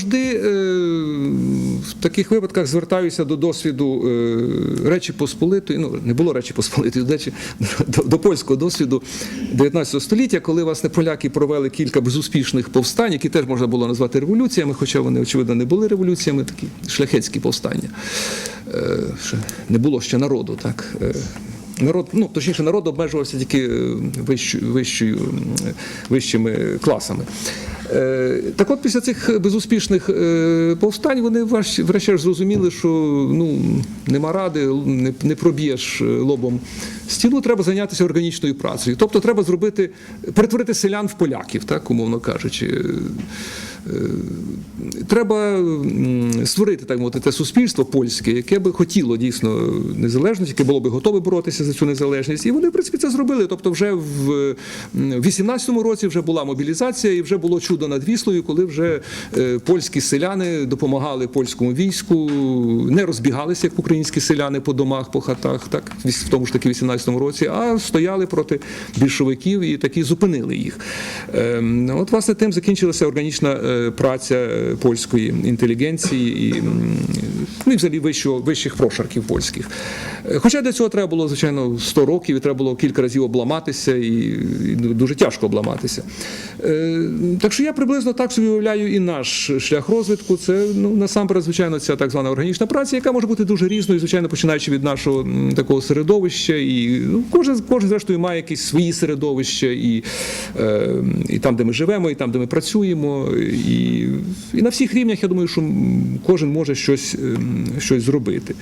Завжди е, в таких випадках звертаюся до досвіду е, Речі Посполитої. Ну не було Речі Посполитої, до, до, польського досвіду 19 століття, коли власне поляки провели кілька безуспішних повстань, які теж можна було назвати революціями, хоча вони очевидно не були революціями, такі шляхетські повстання. Е, не було ще народу, так. Народ, ну точніше, народ обмежувався тільки вищою, вищими класами. Е, Так от після цих безуспішних е, повстань вони врешті-решт зрозуміли, що ну, нема ради, не, не проб'єш е, лобом стіну, треба зайнятися органічною працею. Тобто треба зробити, перетворити селян в поляків, так, умовно кажучи. Е, Треба створити так мовити те суспільство польське, яке би хотіло дійсно незалежність, яке було би готове боротися за цю незалежність. І вони, в принципі, це зробили. Тобто, вже в 18-му році вже була мобілізація, і вже було чудо над Віслою, коли вже е, польські селяни допомагали польському війську, не розбігалися як українські селяни по домах, по хатах, так в тому ж таки 18-му році, а стояли проти більшовиків і таки зупинили їх. Ем, От, власне, тим закінчилася органічна е, праця е, польської інтелігенції і, ну, і взагалі вищого, вищих прошарків польських. Е, Хоча для цього треба було, звичайно, 100 років, і треба було кілька разів обламатися, і, і дуже тяжко обламатися. Е, Так що я приблизно так собі уявляю і наш шлях розвитку. Це ну, насамперед, звичайно, ця так звана органічна праця, яка може бути дуже різною, звичайно, починаючи від нашого такого середовища. І ну, кожен, кожен, зрештою, має якісь свої середовища, і, і там, де ми живемо, і там, де ми працюємо. І, і на всіх рівнях я думаю, що кожен може щось, ем, щось зробити.